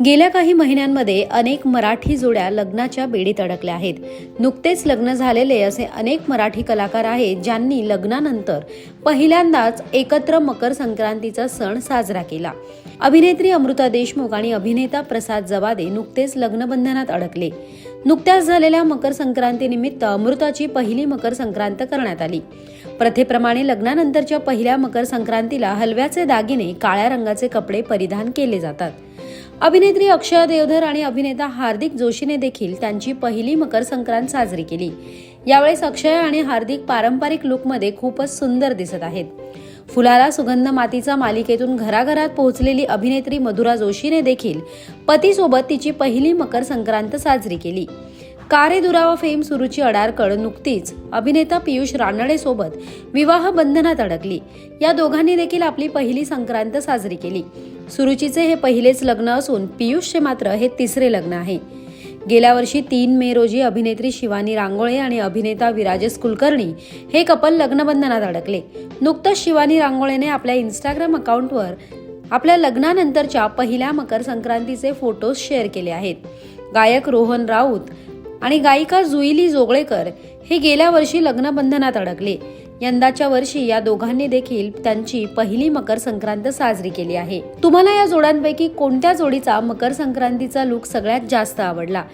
गेल्या काही महिन्यांमध्ये अनेक मराठी जोड्या लग्नाच्या बेडीत अडकल्या आहेत. नुकतेच लग्न झालेले असे अनेक मराठी कलाकार आहेत ज्यांनी लग्नानंतर पहिल्यांदाच एकत्र मकर संक्रांतीचा सण साजरा केला. अभिनेत्री अमृता देशमुख आणि अभिनेता प्रसाद जवादे नुकतेच लग्नबंधनात अडकले. नुकत्याच झालेल्या मकर संक्रांतीनिमित्त अमृताची पहिली मकर संक्रांत करण्यात आली. प्रथेप्रमाणे लग्नानंतरच्या पहिल्या मकर संक्रांतीला हलव्याचे दागिने काळ्या रंगाचे कपडे परिधान केले जातात. अभिनेत्री अक्षय देवधर आणि अभिनेता हार्दिक जोशीने देखील त्यांची पहिली मकर संक्रांत साजरी केली. यावेळेस अक्षय आणि हार्दिक पारंपरिक लुकमध्ये खूपच सुंदर दिसत आहेत. फुलाला सुगंध मातीचा मालिकेतून घराघरात पोहोचलेली अभिनेत्री मधुरा जोशीने देखील पतीसोबत तिची पहिली मकर संक्रांत साजरी केली. कारे दुरावा फेम सुरुची अडारकड नुकतीच अभिनेता पियुष रानडे सोबत विवाह बंधनात अडकली. या दोघांनी देखील आपली पहिली संक्रांत साजरी केली. सुरुचीचे हे पहिलेच लग्न असून पियुषचे मात्र हे तिसरे लग्न आहे. गेल्या वर्षी तीन मे रोजी अभिनेत्री शिवानी रांगोळे आणि अभिनेता विराजेश कुलकर्णी हे कपल लग्नबंधनात अडकले. नुकतंच शिवानी रांगोळेने आपल्या इंस्टाग्राम अकाउंटवर आपल्या लग्नानंतरच्या पहिल्या मकर संक्रांतीचे फोटोज शेअर केले आहेत. गायक रोहन राऊत आणि गायिका जुईली जोगळेकर हे गेल्या वर्षी लग्नबंधनात अडकले. यंदाच्या वर्षी या दोघांनी देखील त्यांची पहिली मकर संक्रांत साजरी केली आहे. तुम्हाला या जोड्यांपैकी कोणत्या जोडीचा मकर संक्रांतीचा लुक सगळ्यात जास्त आवडला?